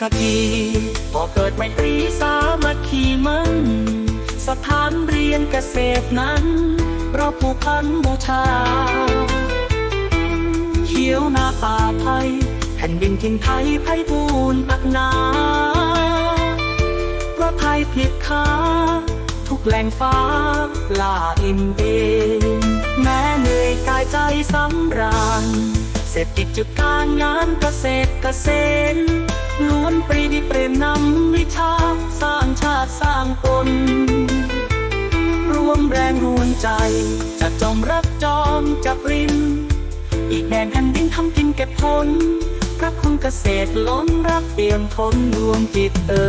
ขากีพอเกิดไมตรีสามัคคีมัน สถานเรียนเกษตรนั้นเราผูกพันบูชา เขียวนาป่าไทยแผ่นดินทินไทยไพบูรณ์ปักนาเพราะไทยผิดค้าทุกแหล่งฟ้าล่าอิ่มเอมแม้เหนื่อยกายใจสำราญเศรษฐกิจจุดการงานเกษตรเกษม ล้วนปรีดีเปรมนำวิชา สร้างชาติสร้างตนรวมแรงรวมใจ จะจอมรักจอมจับริมอีกแดนแผ่นดินทำกินเก็บผลพระคุณเกษตรล้นรักเปี่ยมทนรวมจิตเอ่